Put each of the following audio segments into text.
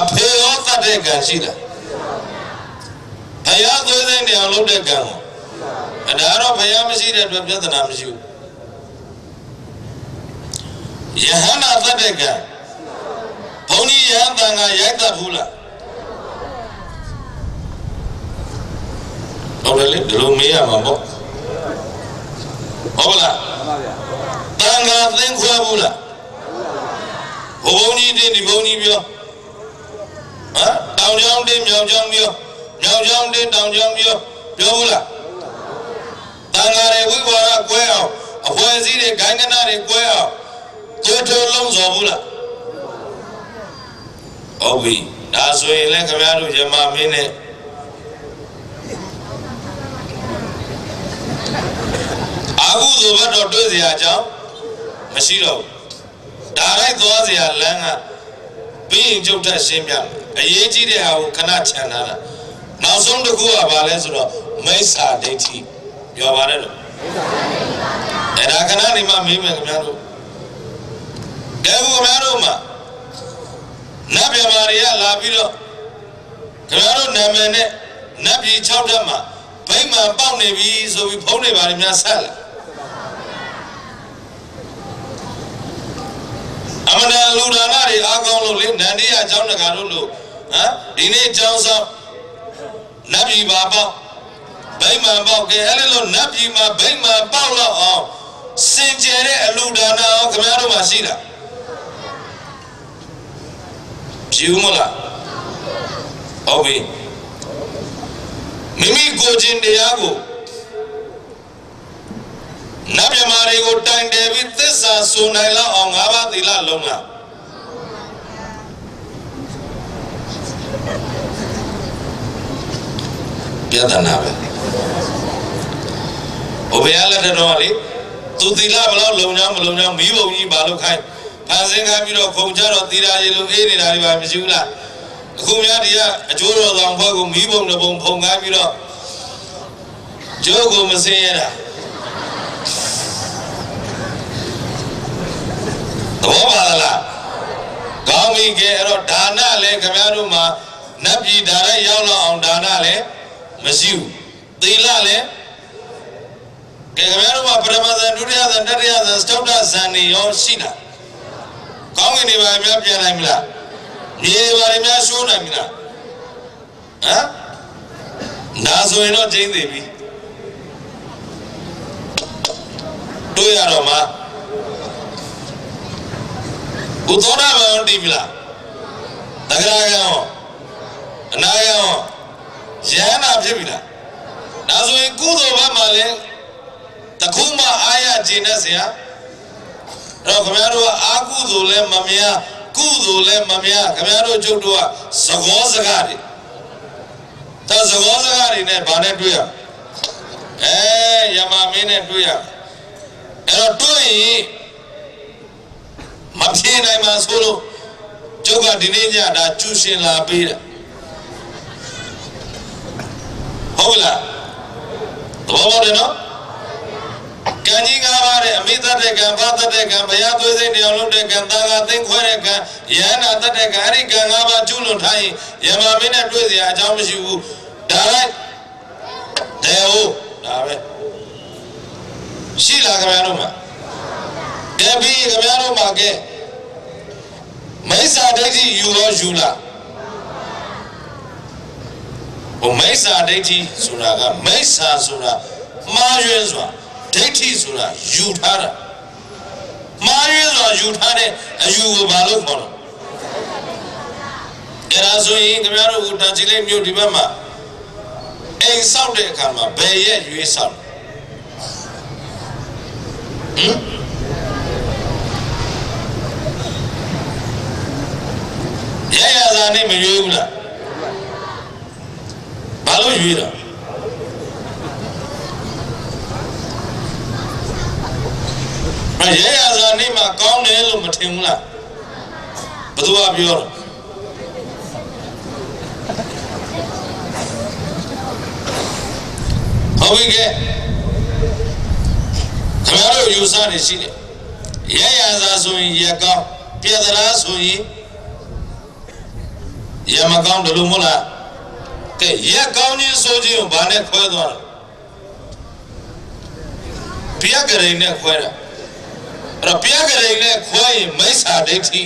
အဖေရောတတ်တဲ့ကံရှိလားဘုရားသွေးသိမ်းနေအောင်လုပ်တဲ့ကံကိုအဲဒါတော့ဘုရားမရှိတဲ့အတွက်ပြဿနာမရှိဘူးယဟန္တာတတ်တဲ့ကံဘုန်းကြီးယဟန်တန်ကရိုက်တတ်ဘူးလားဟုတ်တယ်လေဒီလိုမေးရမှာပေါ့ဟုတ်လားတန်ခါသင်ခွဲဘူးလားဘုံကြီးတင်းဒီဘုံကြီးပြော ဟမ်တောင်ချောင်းတင်းမြောင်ချောင်းပြောမြောင်ချောင်းတင်းတောင်ချောင်းပြောပြောဘူးလားတန်ခါတွေဝိဝါဒကွဲအောင်အဖွဲ့အစည်းတွေဂိုင်းကနာတွေကွဲအောင်ကျွတ်ထုံးလုံးစော်ဘူးလားဟုတ်ပြီဒါဆိုရင်လည်းခင်ဗျားတို့ယမမင်းနဲ့အာဟုဆိုဘက်တော့တွေ့เสียအကြောင်းမရှိတော့ဘူးဒါလိုက်သွားเสียလမ်းကပြီးရင်ကျုပ်တက်ရှင်းပြမယ် အရေးကြီးတဲ့ဟာကိုခဏခြံထားတာနောက်ဆုံးတစ်ခုကဘာလဲဆိုတော့မိစ္ဆာဒိဋ္ဌိပြောပါတယ်လို့အဲ့ဒါခဏနေမှမေးမယ်ခင်ဗျားတို့ကဲဘူးခင်ဗျားတို့မှာနတ်ပြမာတွေကလာပြီးတော့ခင်ဗျားတို့နာမည်နဲ့နတ်ပြည်6တက်မှာဗိမာန်ပေါက်နေပြီဆိုပြီးဖုံးနေပါလိမ့်များဆက်လာအမနာလူဒါနတွေအားကောင်းလို့လေနန္ဒီယအကြောင်းတကာတို့လို့ ဟမ်ဒီနေ့အကြောင်းဆောင်နတ်ပြည်ပါပေါက်ဗိမာန်ပေါက်ကဲအဲ့လိုလို့နတ်ပြည်မှာဗိမာန်ပေါက်တော့အောင်စင်ကြယ်တဲ့အလူဒါနအောင်ခင်ဗျားတို့မှာရှိတာဖြူမလားဟုတ်ပြီမိမိကိုယ်ချင်းတရားကိုနတ်မြမာတွေကိုတိုင်တယ်ပြီးသစ္စာဆိုနိုင်လောက်အောင်ငါးပါးသီလလုံးလား ပြဿနာပဲဘုရားလက်ထက်တော့လေသူသီလဘယ်လောက်လုံချောင်းမလုံချောင်းမိဘုံကြီးဘာလို့ခိုင်းဖန်ဆင်းခိုင်းပြီးတော့ခုံကြတော့သီလရေလိုအေးနေတာတွေပါမရှိဘူးလားအခုများဒီကအကျိုးတော်ဆောင်ဘွဲကိုမိဘုံတစ်ပုံဖုံခိုင်းပြီးတော့ကျိုးကိုမစင်းရတာသဘောပါလားကောင်းပြီကဲအဲ့တော့ဒါနလည်းခင်ဗျားတို့မှာနတ်ပြည်ဒါရက်ရောက်လောက်အောင်ဒါနလည်း မရှိဘူးသီလလည်းကဲခင်ဗျားတို့မှာပထမဇန်ဒုတိယဇန်တတိယဇန်စတုတ္ထဇန်နေရောရှိတာကောင်းကင်နေပါများပြန်နိုင်မလားမြေပါရများရှိုးနိုင်မလားဟမ်နာဆိုရင်တော့ကျင်းသေးပြီတို့ရတော့မှာဘုသောတာပန်တိပြီလားတဂရကံရောအနာကံရော ယန္နာဖြစ်ပြီလားဒါဆိုရင်ကုသိုလ်ဘက်မှာလည်းတခုမှအာရကျင်တဲ့ဆရာအဲ့တော့ခင်ဗျားတို့ကအာကုသိုလ်လည်းမမြားကုသိုလ်လည်းမမြားခင်ဗျားတို့ကျုပ်တို့ကသဘောစကားတွေဒါသဘောစကားတွေနဲ့ဗာနဲ့တွေ့ရအဲယမမင်းနဲ့တွေ့ရအဲ့တော့တွေ့ရင်မပြေနိုင်မှာဆိုလို့ကျုပ်ကဒီနေ့ညဒါကျူရှင်လာပေးတာ ဟုတ်လားသဘောပေါက်တယ်နော်ကံကြီးကားပါတဲ့အမိတတ်တဲ့ကံဘာတတ်တဲ့ကံဘုရားသွေးစိတ်နေအောင်လုပ်တဲ့ကံတာဃာသိမ့်ခွဲတဲ့ကံယန္နာတတ်တဲ့ကံအဲ့ဒီကံ၅ပါးကျุလွန်ထားရင်ယမမင်းနဲ့တွေ့เสียအကြောင်းမရှိဘူးဒါလိုက်တေဟုတ်ဒါပဲရှိလားခင်ဗျားတို့မှာကဲပြီးခင်ဗျားတို့မှာကဲမိစ္ဆာဒိဋ္ဌိယူရောယူလား ဟိုမိစ္ဆာဒိဋ္ဌိဆိုတာကမိစ္ဆာဆိုတာမှားယွင်းဆိုတာဒိဋ္ဌိဆိုတာယူထားတာမှားယွင်းဆိုတာယူထားတဲ့အယူကိုဘာလို့ခေါ်လဲအဲ့ဒါဆိုရင်ခင်ဗျားတို့ကတာချီလေးမြို့ဒီဘက်မှာအိမ်ဆောက်တဲ့အခါမှာဘယ်ရဲ့ရွေးဆောက်ဟမ်ရရသာနဲ့မရွေးဘူးလား ဘာလို့ရွေးတာမရရသာနဲ့မှကောင်းတယ်လို့မထင်ဘူးလားဘယ်သူကပြောတော့ဟုတ်ပြီကဲခင်ဗျားတို့ယူဆနေရှိတယ်ရရသာဆိုရင်ရကောင်းပြက်သလားဆိုရင်ရမကောင်းတယ်လို့မဟုတ်လား ကဲရက်ကောင်းခြင်းဆိုခြင်းကိုဘာနဲ့ခွဲသွားလဲပြက်ကလေးနဲ့ခွဲတာအဲ့တော့ပြက်ကလေးနဲ့ခွဲရင်မိစ္ဆာဒိဋ္ဌိ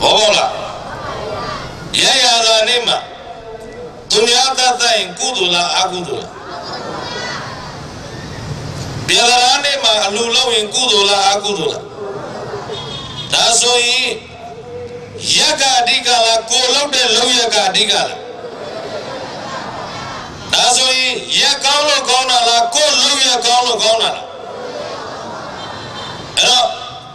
ဘောဘောလားရရသာနေမှာသူများတတ်တဲ့ရင်ကုသိုလ်လားအကုသိုလ်လားပြရတာနေမှာအလူလုံးရင်ကုသိုလ်လားအကုသိုလ်လားဒါဆိုရင် ယက္ကအဓိကလားကိုလောက်တဲ့လုံယက္ကအဓိကလားဒါဆိုရင်ရက်ကောင်းလို့ကောင်းတာလားကိုလုံရက်ကောင်းလို့ကောင်းတာလားအဲ့တော့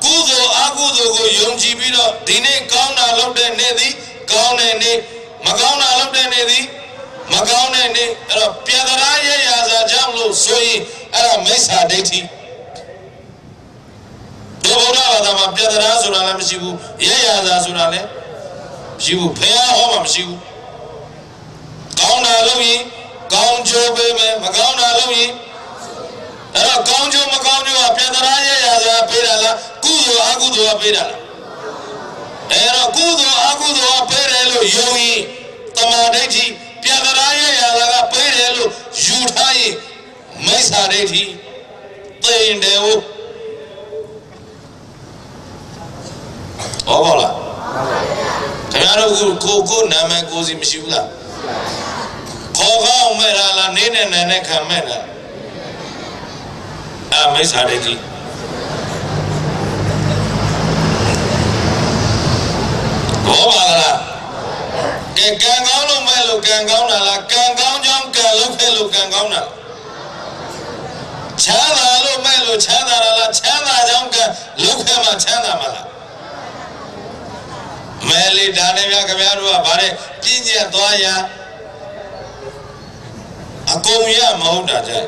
ကုသိုလ်အကုသိုလ်ကိုယုံကြည်ပြီးတော့ဒီနေ့ကောင်းတာလုပ်တဲ့နေ့သည်ကောင်းတဲ့နေ့မကောင်းတာလုပ်တဲ့နေ့သည်မကောင်းတဲ့နေ့အဲ့တော့ပြဒရာရဲ့ရာဇာကြောင့်လို့ဆိုရင်အဲ့ဒါမိစ္ဆာဒိဋ္ဌိ ဒီဘုရားဘာသာမှာပြဒရာဆိုတာလည်းမရှိဘူးရဲ့ရာဇာဆိုတာလည်းမရှိဘူးဖះဟောမှမရှိဘူးကောင်းတာလုပ်ရင်ကောင်းကျိုးပေးမယ်မကောင်းတာလုပ်ရင်အဲ့တော့ကောင်းကျိုးမကောင်းကျိုးကပြဒရာရဲ့ရာဇာပေးတာလားကုသိုလ်အကုသိုလ်ကပေးတာလားအဲ့တော့ကုသိုလ်အကုသိုလ်ကပေးတယ်လို့ယုံရင်တမာဒိဋ္ဌိပြဒရာရဲ့ရာဇာကပေးတယ်လို့ယူထားရင်မိစ္ဆာဒိဋ္ဌိသိရင်တယ်ဟုတ် ဟောပါလားခင်ဗျားတို့ကိုကိုနာမည်ကိုစီမရှိဘူးလားခေါ်ကောင်းမဲ့လားလားနေနဲ့နဲ့နဲ့ခံမဲ့လားအမိစ္ဆာဒိဋ္ဌိဘောပါလားကဲကံကောင်းလို့မဲ့လို့ကံကောင်းတာလားကံကောင်းကြောင်းကံလုပ်ခဲ့လို့ကံကောင်းတာလားချမ်းသာလို့မဲ့လို့ချမ်းသာတာလားချမ်းသာကြောင်းကံလုပ်ခဲ့မှချမ်းသာမှာလား မဲလေးဒါနဲ့များခင်ဗျားတို့ကဗါတဲ့ပြည့်ညက်သွားရအကုန်ရမဟုတ်တာကြိုက်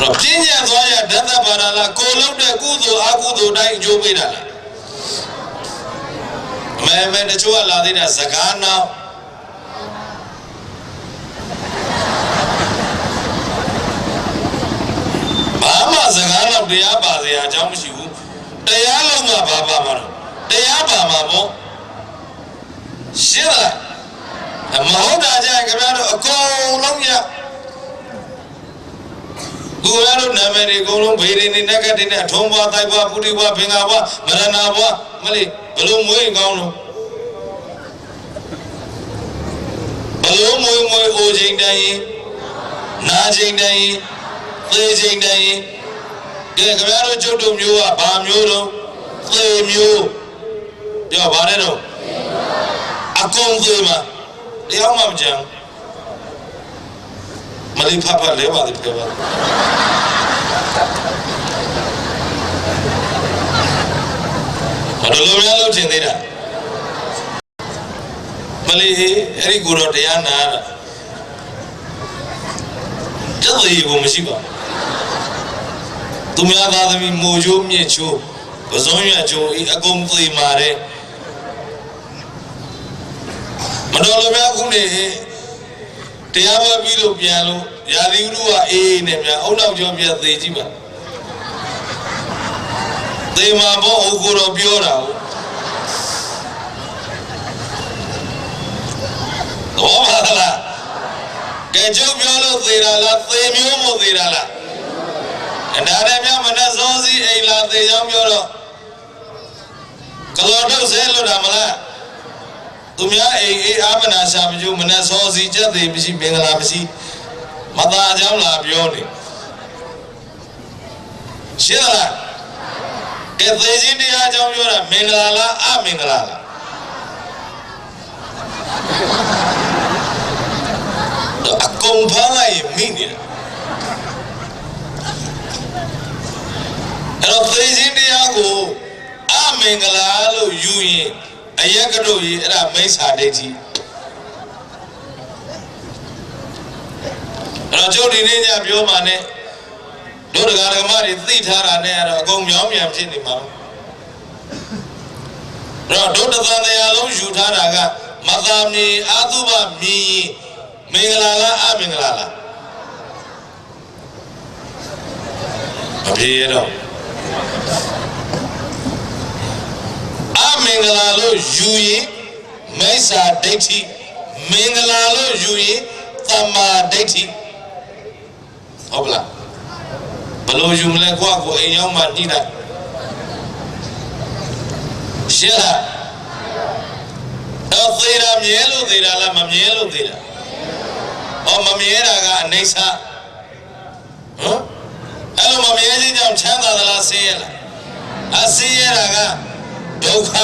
တော့ပြင်းညံသွားရဓာတ်ပါရလားကိုလုံးတဲ့ကုသိုလ်အကုသိုလ်တိုင်းအကျိုးပေးတာလားမဲမဲတချို့ကလာသေးတာစကားနောက်ဘာမှစကားနောက်တရားပါစရာအကြောင်းမရှိဘူး တရားလုံးကဘာပါမှာတော့တရားပါမှာပေါ့ရှင်းလားမဟုတ်တာကြရင်ခင်ဗျားတို့အကုန်လုံးရသူရတို့နာမည်တွေအကုန်လုံးဘေးတွေနေနက်ကတွေနဲ့ထုံးပွားတိုက်ပွားပုတိပွားဘင်္ဂါပွားမရဏပွားမလေးဘလို့မွေးကောင်းလို့ဘလို့မွေးမွေးအိုချိန်တန်ရင်နာချိန်တန်ရင်သေချိန်တန်ရင် ကဲခင်ဗျားတို့ကျုပ်တို့မျိုးကဘာမျိုးတော့သေမျိုးပြောပါနဲ့တော့အကုန်သေမှာတရားမှမကြံမလေးဖတ်ဖတ်လဲပါသေးတယ်ပါဘာလို့လဲလို့ထင်သေးတာမလေးအဲ့ဒီကိုတော့တရားနာတာကျက်သေးကိုမရှိပါ သူများသားသမီးမိုချိုးမြင့်ချိုးပဇွန်ရချိုးအကုန်သေးမာတယ်မတော်လိုများခုနေတရားမပြီးလို့ပြန်လို့ရာသီဥတုကအေးအေးနဲ့များအုံနောက်ကျော်ပြသေးကြည့်ပါသေမာဘောဟိုကိုတော့ပြောတာဟုတ်တော့ပါလားကဲကျုပ်ပြောလို့သေတာလားသေမျိုးမို့သေတာလား အနာရမြမနဲ့စောစီအိမ်လာသေကြောင်းပြောတော့ကလောတော့ဆဲလို့တာမလားသူများအိမ်အေးအာမနာရှာမကျိုးမနဲ့စောစီကြက်သေးမရှိမင်္ဂလာမရှိမသာအကြောင်းလာပြောနေရှင်းလားကဲသေခြင်းတရားအကြောင်းပြောတာမင်္ဂလာလားအမင်္ဂလာလားအကုန်ဖမ်းလိုက်ရင်မိနေတာအဲ့ တော့သေခြင်းတရားကိုအမင်္ဂလာလို့ယူရင်အယက်ကတို့ကြီးအဲ့ဒါမိစ္ဆာဒိဋ္ဌိအဲ့တော့ကျုပ်ဒီနေ့ညပြောမှနဲ့တို့တရားဓမ္မတွေသိထားတာနဲ့အဲ့တော့အကုန်မြောင်းမြန်ဖြစ်နေမှာအဲ့တော့တို့တသံတရားလုံးယူထားတာကမသာမီအာသုဘမီမင်္ဂလာလားအမင်္ဂလာလားမပြေရတော့ အမင်္ဂလာလို့ယူရင်မိစ္ဆာဒိဋ္ဌိမင်္ဂလာလို့ယူရင်သမ္မာဒိဋ္ဌိဟုတ်ပလားဘယ်လို့ယူမလဲကိုယ့်ကိုယ်အိမ်ရောက်မှညှိလိုက်ရှင်းလားတော့သေးတာမြဲလို့သေးတာလားမမြဲလို့သေးတာဟောမမြဲတာကအနိစ္စဟမ် အဲ့လိုမမြဲခြင်းကြောင့်ချမ်းသာသလားဆင်းရဲလားအဆင်းရဲတာကဒုက္ခ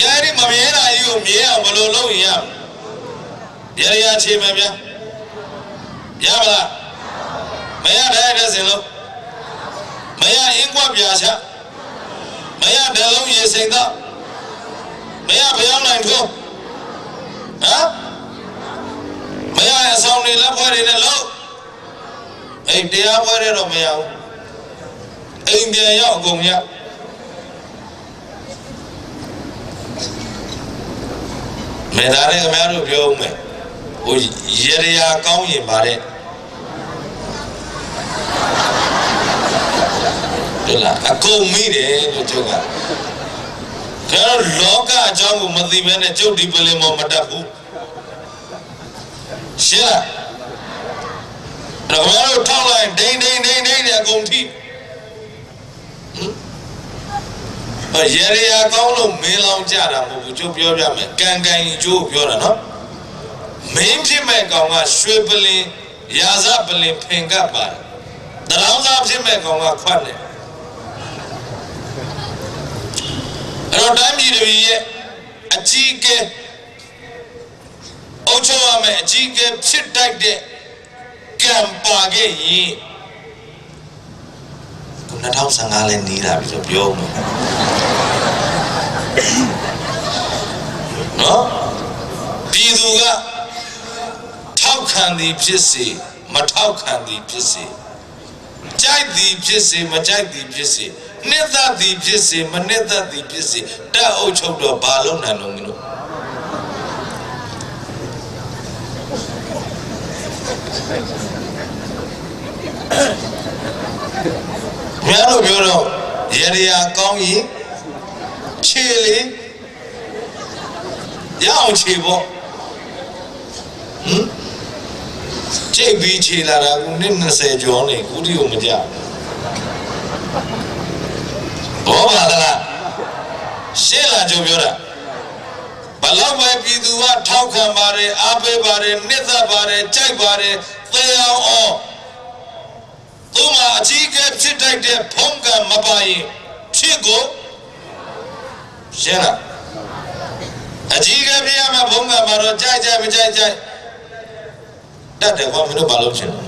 ကြဲဒီမမြဲတာကြီးကိုမြဲအောင်ဘယ်လိုလုပ်ရင်ရမလဲရရချေမယ်ဗျာရပါလားမရတဲ့တဲ့စင်လို့မရအင်းကွက်ပြာချမရဒလုံးရေစိန်တော့မရဘယောင်းနိုင်ထိုးဟမ်မရအဆောင်တွေလက်ဖွဲ့တွေနဲ့လို့ အိမ်တရားပွဲတွေတော့မရဘူးအိမ်ပြန်ရောက်အကုန်ရမေတ္တာနဲ့ခင်ဗျားတို့ပြောဦးမယ်ဟိုရေရရာကောင်းရင်ပါတဲ့ဒီလားအကုန်မိတယ်လို့ကျုပ်ကခင်ဗျားတို့လောကအကြောင်းကိုမသိဘဲနဲ့ကျုပ်ဒီပလင်မောမတတ်ဘူးရှင်းလား တော့ခင်ဗျားတို့ထောက်လိုက်ဒိန်ဒိန်ဒိန်ဒိန်နဲ့အကုန်ထိဟမ်ရေရရာကောင်းလို့မင်းလောင်ကြတာမဟုတ်ဘူးကျုပ်ပြောပြမယ်ကံကံကျိုးပြောတာနော်မင်းဖြစ်မဲ့ကောင်ကရွှေပလင်ရာဇပလင်ဖင်ကပ်ပါတယ်တရောင်းစားဖြစ်မဲ့ကောင်ကခွတ်တယ်အဲ့တော့တိုင်းပြည်တွေရဲ့အကြီးအကဲအုပ်ချုပ်ရမယ်အကြီးအကဲဖြစ်တတ် တဲ့ကံပါခဲ့ရင်ခု2015လဲနေလာပြီဆိုပြောဦးမယ်နော်ပြည်သူကထောက်ခံသည်ဖြစ်စေမထောက်ခံသည်ဖြစ်စေကြိုက်သည်ဖြစ်စေမကြိုက်သည်ဖြစ်စေနှစ်သက်သည်ဖြစ်စေမနှစ်သက်သည်ဖြစ်စေတက်အုပ်ချုပ်တော့ဘာလုံးနိုင်လုံးမလို့ မြတ်တို့ပြောတော့ရရရာကောင်းရင်ခြေလေရအောင်ခြေပေါ့ဟမ်ခြေပြီးခြေလာတာကနှစ်20ကျော်နေကုတီကိုမကြဘောပါလားရှင်းလာကြုံပြောတာဘလောက်ပဲပြည်သူကထောက်ခံပါတယ်အားပေးပါတယ်နှစ်သက်ပါတယ်ကြိုက်ပါတယ်သေအောင်အောင် သူ့မှာအကြီးအကဲဖြစ်တတ်တဲ့ဖုံးကံမပါရင်ဖြစ်ကိုရှင်းလားအကြီးကပြရမှာဘုံကမှာတော့ကြိုက်ကြိုက်မကြိုက်ကြိုက်တတ်တယ်ကွာမင်းတို့ဘာလုပ်ချင်လဲ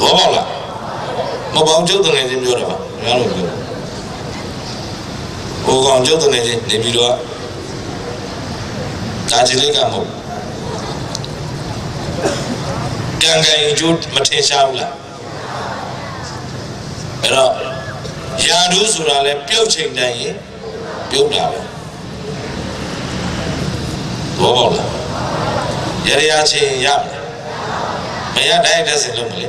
ဘောပေါက်လားမပေါင်းကျုပ်တငယ်ချင်းပြောတယ်ပါငါတို့ပြောဟိုကောင်ကျုပ်တငယ်ချင်းနေပြီးတော့ဒါကြီးလေးကမဟုတ် ကံကံရင်ကျိုးမထင်ရှားဘူးလားအဲ့တော့ယာဒူးဆိုတာလဲပြုတ်ချိန်တိုင်းရင်ပြုတ်တာပဲဘောပေါက်လားရရရချင်းရမရတိုင်းတဲ့စင်လုံးမလဲ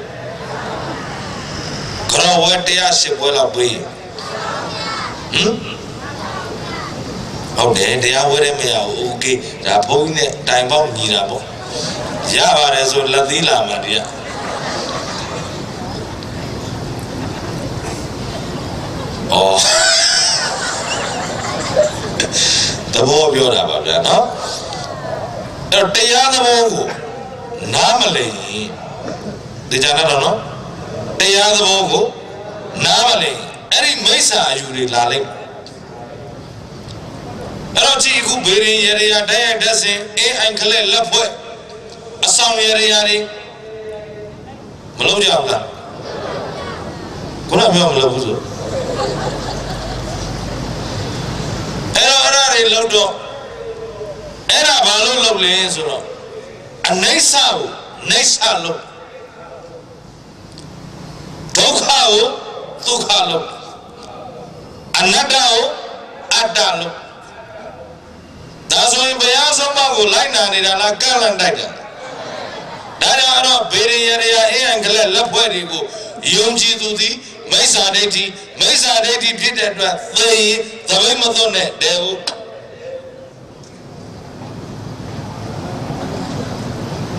ခရောဝဲတရားရှစ်ပွဲလောက်ပေးရင်ဟမ်ဟုတ်တယ်တရားဝဲတယ်မရဘူးโอเคဒါဘုန်းကြီးနဲ့တိုင်ပေါက်ညီတာပေါ့ ရပါတယ်ဆိုလက်သီးလာမှတရားအော်သဘောပြောတာပါဗျာနော်အဲ့တော့တရားသဘောကိုနားမလည်ရင်ဒီကြတာတော့နော်တရားသဘောကိုနားမလည်ရင်အဲ့ဒီမိစ္ဆာအယူတွေလာလိမ့်မယ်အဲ့တော့ကြည့်အခုဘေရင်ရရရတိုက်ရိုက်တက်စင်အင်းအိုင်ခလက်လက်ဖွဲ့ အဆောင်ရရရတွေမလုံးကြဘူးလားခုနပြောမလို့ဘူးဆိုအဲ့တော့အဲ့ဒါတွေလောက်တော့အဲ့ဒါဘာလို့လုပ်လဲဆိုတော့အနိစ္စကိုနိစ္စလို့ဒုက္ခကိုဒုက္ခလို့အနတ္တကိုအတ္တလို့ဒါဆိုရင်ဘုရားဆုံးမကိုလိုက်နာနေတာလားကန့်လန့်တိုက်တာ ဒါဒါကြောင့်အဲ့တော့ဘေရင်ရရအင်းအန်ကလေးလက်ဖွဲ့တွေကိုယုံကြည်သူသည်မိစ္ဆာဒိဋ္ဌိမိစ္ဆာဒိဋ္ဌိဖြစ်တဲ့အတွက်သေရင်သဘိမသွတ်နဲ့တဲဘူး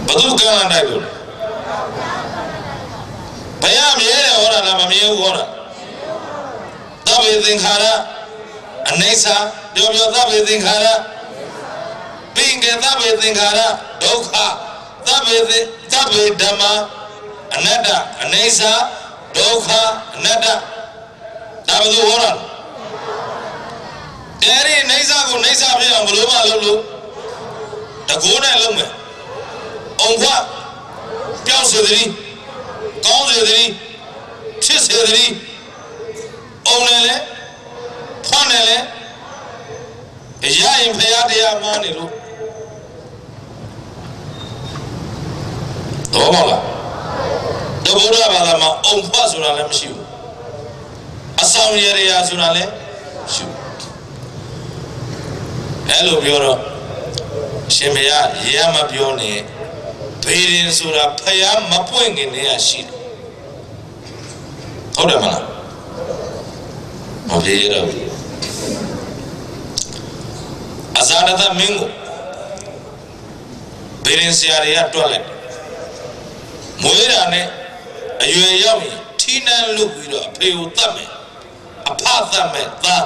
ဘသူကမ်းလိုက်လို့ဘယ်ရမြဲတယ်ဟောတာလားမမြဲဘူးဟောတာသဗ္ဗေသင်္ခါရအနိစ္စပြောပြောသဗ္ဗေသင်္ခါရပိင်္ဂသဗ္ဗေသင်္ခါရဒုက္ခ သဗ္ဗေသသဗ္ဗေဓမ္မအနတ္တအနိစ္စဒုက္ခအနတ္တဒါဘယ်သူဟောတာလဲတဲ့ဒီအိဋ္ဌကိုအိဋ္ဌဖြစ်အောင်ဘယ်လိုမှလုပ်လို့တကိုးနဲ့လုပ်မယ်အုံခွပြောင်းစေသတည်းကောင်းစေသတည်းဖြစ်စေသတည်းအုံနဲ့လဲဖွားနဲ့လဲရရင်ဖရာတရားမှန်းနေလို့ တော့မလားတဘုရားဘာသာမှာအုံဖွားဆိုတာလည်းမရှိဘူးအဆောင်ရရဆိုတာလည်းမရှိဘူးအဲ့လိုပြောတော့ရှင်ဘုရားရေရမပြောနဲ့ဘေးရင်ဆိုတာဖယားမပွင့်ခင်တည်းကရှိတယ်ဟုတ်တယ်မလားမပြေရတော့ဘူးအဇာရတမင်းကိုဘေးရင်ဆရာတွေကတွက်လိုက်တယ် မွေးတာနဲ့အရွယ်ရောက်ရင်ထီးနှံလုပြီးတော့အဖေကိုတတ်မယ်အဖတတ်မယ်သား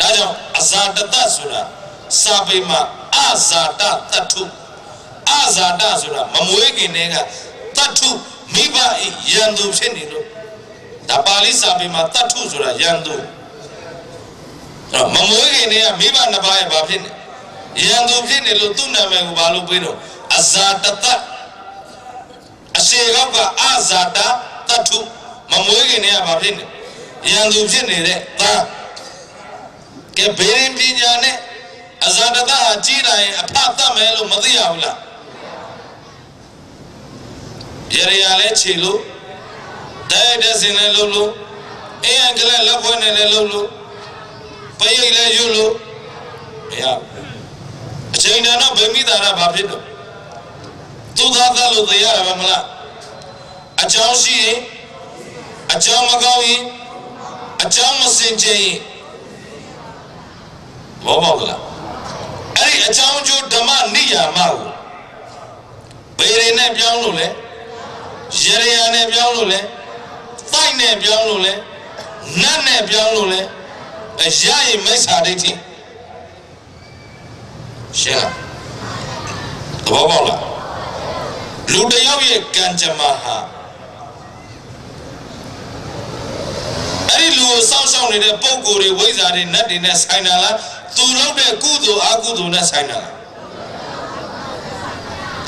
ဒါကြောင့်အဇာတတဆိုတာစာပေမှာအဇာတတတ္ထုအဇာတဆိုတာမမွေးခင်တည်းကတတ္ထုမိဘဤရန်သူဖြစ်နေလို့ဒါပါဠိစာပေမှာတတ္ထုဆိုတာရန်သူအဲ့တော့မမွေးခင်တည်းကမိဘနှစ်ပါးရဲ့ဘာဖြစ်နေရန်သူဖြစ်နေလို့သူ့နာမည်ကိုဘာလို့ပေးတော့အဇာတတ အရှိကောက်ကအဇာတတတ္ထုမမွေးခင်တည်းကဘာဖြစ်နေရန်သူဖြစ်နေတဲ့သားကဲဘေရင်ပညာနဲ့အဇာတတဟာကြီးလာရင်အဖတ်တတ်မယ်လို့မသိရဘူးလားရရရလဲခြေလို့တိုက်တဲ့စင်လဲလို့လို့အင်းအကလေးလက်ဖွဲ့နဲ့လဲလို့လို့ပရိတ်လဲယူလို့မရဘူးအချိန်တန်တော့ဗေမိတာရဘာဖြစ်တော့ သူသားသားလို့သိရတာမလားအကြောင်းရှိရင်အကြောင်းမကောင်းရင်အကြောင်းမစင်ကြင်ရင်ဘောပေါက်လားအဲ့ဒီအကြောင်းကျိုးဓမ္မနိယာမကိုဘေရင်းနဲ့ပြောင်းလို့လဲရရရနဲ့ပြောင်းလို့လဲတိုက်နဲ့ပြောင်းလို့လဲနတ်နဲ့ပြောင်းလို့လဲအရရင်မိစ္ဆာဒိဋ္ဌိရှင်းလားသဘောပေါက်လား လူတစ်ယောက်ရဲ့ကံကြမ္မာဟာအဲ့ဒီလူကိုစောင့်ရှောက်နေတဲ့ပုံကိုယ်တွေဝိဇ္ဇာတွေနတ်တွေနဲ့ဆိုင်တာလားသူလုပ်တဲ့ကုသိုလ်အကုသိုလ်နဲ့ဆိုင်တာလား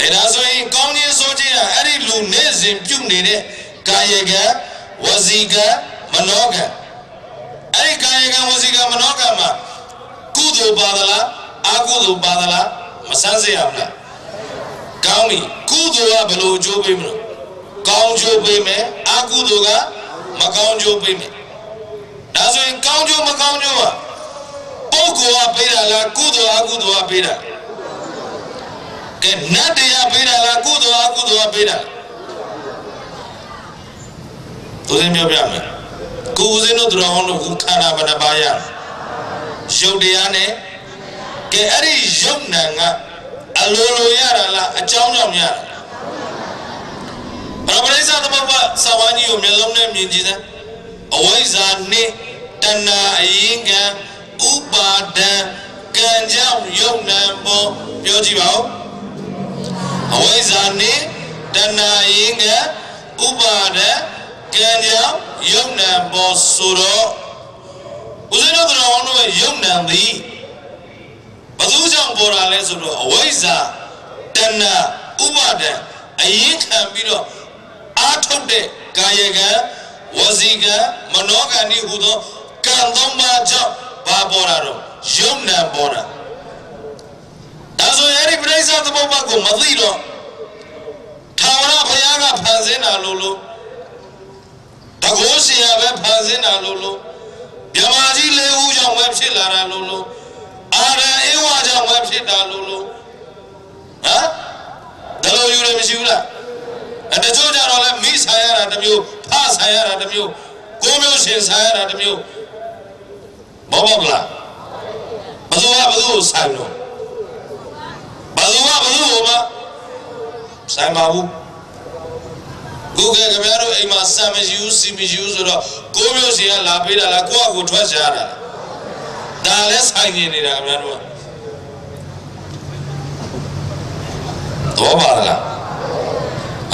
အဲ့ဒါဆိုရင်ကောင်းခြင်းဆိုခြင်းကအဲ့ဒီလူနေ့စဉ်ပြုနေတဲ့ကာယကံဝစီကံမနောကံအဲ့ဒီကာယကံဝစီကံမနောကံမှာကုသိုလ်ပါသလားအကုသိုလ်ပါသလားမဆန်းစေရဘူးလားကောင်းပြီ ကုသိုလ်ကဘယ်လိုအကျိုးပေးမလို့ကောင်းကျိုးပေးမယ်အကုသိုလ်ကမကောင်းကျိုးပေးမယ်ဒါဆိုရင်ကောင်းကျိုးမကောင်းကျိုးကပုဂ္ဂိုလ်ကပေးတာလားကုသိုလ်အကုသိုလ်ကပေးတာကဲနတ်တရားပေးတာလားကုသိုလ်အကုသိုလ်ကပေးတာသူစင်းပြောပြမယ်ကိုဦးစင်းတို့သူတော်ဟောင်းတို့ခန္ဓာဘဏ္ဍပါရရုပ်တရားနဲ့ကဲအဲ့ဒီရုပ်နာက အလိုလိုရတာလားအကြောင်းကြောင့်ရတာဗရမရိစ္ဆသမဘသဝန်းကြီးကိုမျက်လုံးနဲ့မြင်ကြည့်စမ်းအဝိဇ္ဇာနှင့်တဏှာအရင်ကံဥပါဒံကံကြောင့်ယုံနံပေါ်ပြောကြည့်ပါဦးအဝိဇ္ဇာနှင့်တဏှာအရင်ကံဥပါဒံကံကြောင့်ယုံနံပေါ်ဆိုတော့ဦးဇင်းတို့တော်တို့ရဲ့ယုံနံသည် ဘသူကြောင့်ပေါ်တာလဲဆိုတော့အဝိဇ္ဇာတဏှာဥပါဒံအရင်ခံပြီးတော့အာထုတ်တဲ့ကာယကံဝစီကံမနောကံဤဟူသောကံသုံးပါးကြောင့်ဘာပေါ်တာတော့ယုံနံပေါ်တာဒါဆိုရင်ဒီပြိဿသမုပ္ပါကိုမသိတော့ထာဝရဘုရားကဖန်ဆင်းတာလို့လို့တကောဆရာပဲဖန်ဆင်းတာလို့လို့မြမကြီးလေးဦးကြောင့်ပဲဖြစ်လာတာလို့လို့ အာရအေဝါကြောင့်ပဲဖြစ်တာလို့လို့ဟမ်ဒါလိုယူရမရှိဘူးလားအဲတချို့ကြတော့လဲမိဆိုင်ရတာတစ်မျိုးဖဆိုင်ရတာတစ်မျိုးကိုမျိုးရှင်ဆိုင်ရတာတစ်မျိုးဘောဘောကလားဘယ်သူကဘယ်သူကိုဆိုင်လို့ဘယ်သူကဘယ်သူကိုမဆိုင်ပါဘူးခုကခင်ဗျားတို့အိမ်မှာစံမရှိဘူးစီမရှိဘူးဆိုတော့ကိုမျိုးရှင်ကလာပေးတာလားကိုယ့်အကိုထွက်ရှာတာလား ဒါလည်းဆိုင်နေနေတာခင်ဗျားတို့ကတော့ပါလား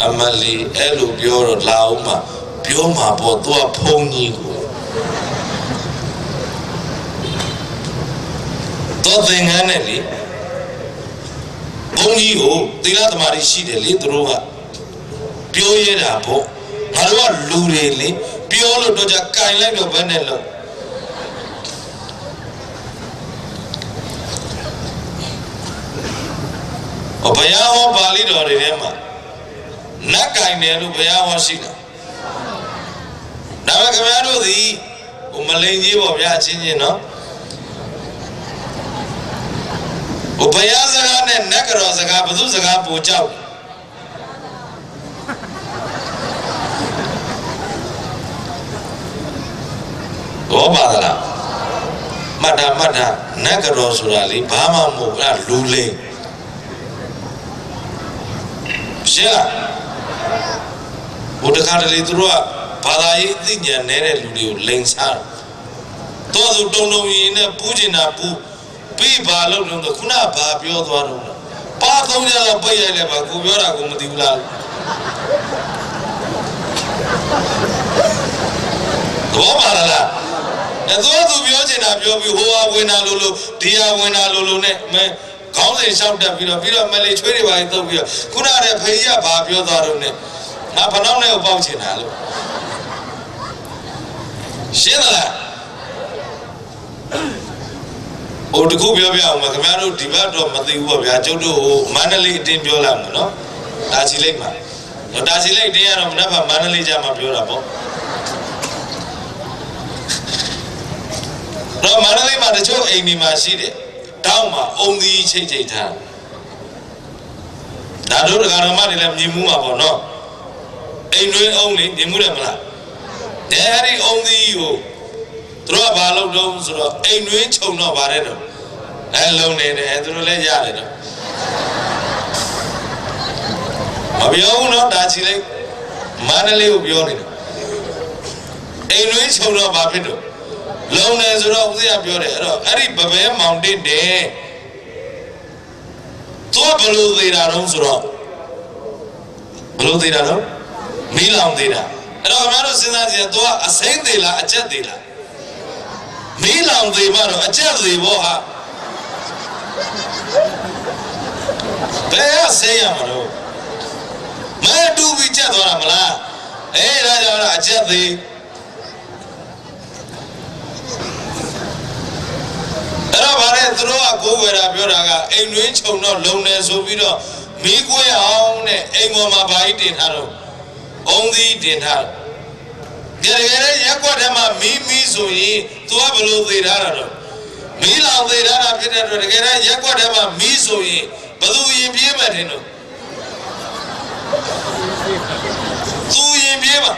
အမလီအဲ့လိုပြောတော့လာအောင်မှာပြောမှာပေါ့သူကဖုန်းကြီးကိုတော့သင်္ကန်းနဲ့လေဘုန်းကြီးကိုသီလသမာဓိရှိတယ်လေသူတို့ကပြောရတာပေါ့ငါတို့ကလူတွေလေပြောလို့တော့ကြကင်လိုက်တော့ဘယ်နဲ့လို့ ဘုရားဟောပါဠိတော်တွေထဲမှာနတ်ကင်တယ်လို့ဘုရားဟောရှိတာဒါပေမဲ့ခင်ဗျားတို့သည်ဟိုမလိန်ကြီးပေါ့ဗျာအချင်းချင်းနော်ဟိုဘုရားစကားနဲ့နတ်ကတော်စကားဘုသူစကားပိုကြောက်တယ်ဘောပါသလားမှတ်တာမှတ်တာနတ်ကတော်ဆိုတာလေဘာမှမဟုတ်အဲ့ဒါလူလိန် ရှင်းလားဘုဒ္ဓခါတလေသူတို့ကဘာသာရေးအသိဉာဏ်နဲ့တဲ့လူတွေကိုလိန်စားတော့သူတုံတုံရင်နဲ့ပူးကျင်တာပူးပြီးဘာလို့လဲဆိုခုနဘာပြောသွားတော့လဲပါသုံးရတော့ပိတ်ရိုက်လဲပါကိုပြောတာကိုမသိဘူးလားတော့ပါလားအဲ့တော့သူပြောချင်တာပြောပြီးဟိုဟာဝင်တာလို့လို့ဒီဟာဝင်တာလို့လို့နဲ့မဲ ခေါင်းစဉ်လျှောက်တက်ပြီးတော့ပြီးတော့မလေးချွေးတွေပါတုပ်ပြီးတော့ခုနကတည်းဖေးကြီးကဘာပြောသွားတော့ ਨੇ ငါဘနောက်နဲ့ကိုပေါက်ချင်တာလို့ရှင်းသလားဟိုတခုပြောပြအောင်မခင်ဗျားတို့ဒီဘက်တော့မသိဘူးပေါ့ဗျာကျုပ်တို့ဟိုမန္တလေးအတင်းပြောလာမှာနော်ဒါချီလိုက်မှာတော့ဒါချီလိုက်တင်းရတော့မနက်ဖြန်မန္တလေးကြမှာပြောတာပေါ့တော့မန္တလေးမှာတချို့အိမ်ဒီမှာရှိတယ် တောင်းမှာအုံသီးချိတ်ချိတ်ထားဒါတို့ဒကာတော်မတွေလည်းမြင်မှုမှာပေါ့နော်အိမ်တွင်းအုံးလေမြင်မှုတယ်မလားတဲ့အဲ့ဒီအုံသီးကိုသူတို့ကဘာလုပ်တော့ဆိုတော့အိမ်တွင်းခြုံတော့ဗါတဲ့တော့အဲလုံးနေတယ်သူတို့လည်းရတယ်တော့မပြောဘူးနော်ဒါချီလိုက်မန္တလေးကိုပြောနေတာအိမ်တွင်းခြုံတော့ဘာဖြစ်တော့ လုံးနေဆိုတော့ဦးဇေယျပြောတယ်အဲ့တော့အဲ့ဒီပပဲမောင်တစ်တယ်သူကဘယ်လိုသေးတာတော့ဆိုတော့ဘယ်လိုသေးတာတော့မီးလောင်သေးတာအဲ့တော့ခင်ဗျားတို့စဉ်းစားကြည့်ရင်သူကအစိမ့်သေးလားအကျက်သေးလားမီးလောင်သေးမှတော့အကျက်သေးဘောဟာဘယ်ကဆေးရမှာတော့မဲတူပြီးကျက်သွားတာမလားအေးဒါကြောင့်အကျက်သေး အဲ့တော့ဗါတဲ့သူတို့ကကိုးဝယ်တာပြောတာကအိမ်တွင်းခြုံတော့လုံနေဆိုပြီးတော့မီးကွဲအောင်တဲ့အိမ်ပေါ်မှာဘာကြီးတင်ထားတော့အုံသီးတင်ထားတယ်ကြရကြရက်ကွက်ထဲမှာမီးမီးဆိုရင်သူကဘယ်လိုသေးထားတာတော့မီးလောင်သေးထားတာဖြစ်တဲ့အတွက်တကယ်တမ်းရက်ကွက်ထဲမှာမီးဆိုရင်ဘယ်သူရင်ပြေးမှတင်တော့သူရင်ပြေးမှာ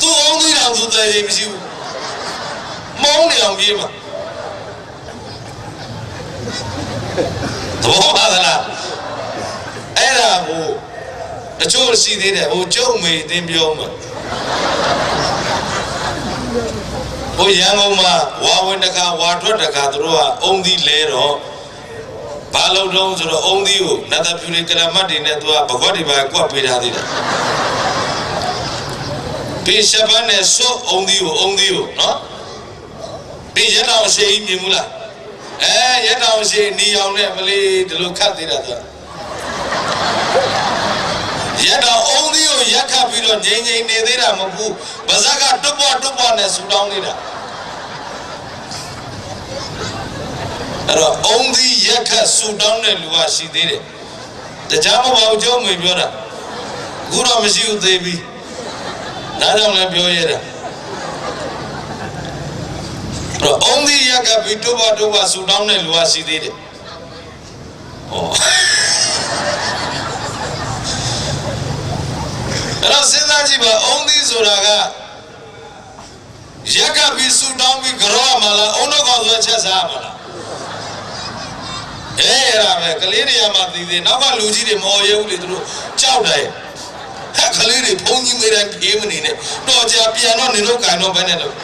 သူအုံသီးတော်သူတည်ရင်မရှိဘူးမောင်းနေအောင်ပြေးမှာ သဘောပါသလားအဲ့ဒါကိုတချို့ရှိသေးတယ်ဟိုကျုံမေတင်းပြောမှာဟိုရန်ကုန်မှာဝါဝင်တခါဝါထွက်တခါသူတို့ကအုံသီးလဲတော့ဘာလို့တော့ဆိုတော့အုံသီးကိုနတ်တဖြူလေးကရမတ်တွေနဲ့သူကဘကွက်တွေပါကွက်ပေးထားသေးတယ်ပိရှပန်နဲ့ဆိုအုံသီးကိုအုံသီးကိုနော်ပိရတောင်ရှိမြင်ဘူးလား အဲရက်တောင်ရှိနီအောင်နဲ့မလေးဒီလိုခတ်သေးတာသူရက်တောင်အုံသီးကိုရက်ခတ်ပြီးတော့ငိမ့်ငိမ့်နေသေးတာမဟုတ်ဘူးဗဇက်ကတွတ်ပွားတွတ်ပွားနဲ့ဆူတောင်းနေတာအဲ့တော့အုံသီးရက်ခတ်ဆူတောင်းတဲ့လူကရှိသေးတယ်တရားမပါဘူးကျုံးမေပြောတာအခုတော့မရှိဘူးသေးပြီဒါကြောင့်လည်းပြောရတာ တော့အုံးဒီရကဘီတိုဘာတိုဘာဆူတောင်းတဲ့လူကရှိသေးတယ်။ဩအဲ့တော့စဉ်းစားကြည့်ပါအုံးသီးဆိုတာကရက်ကပ်ပြီးဆူတောင်းပြီးကြောရမှာလားအုံးတော့ကောင်းဆိုချက်စားမှာလားအေးအဲ့ဒါပဲကလေးတွေကမှသိသေးနောက်ကလူကြီးတွေမော်ရဲဦးလေသူတို့ကြောက်တယ်ဟဲ့ကလေးတွေဘုံကြီးမေးတိုင်းဖေးမနေနဲ့တော်ကြပြန်တော့နေတော့ကန်တော့ဘယ်နဲ့တော့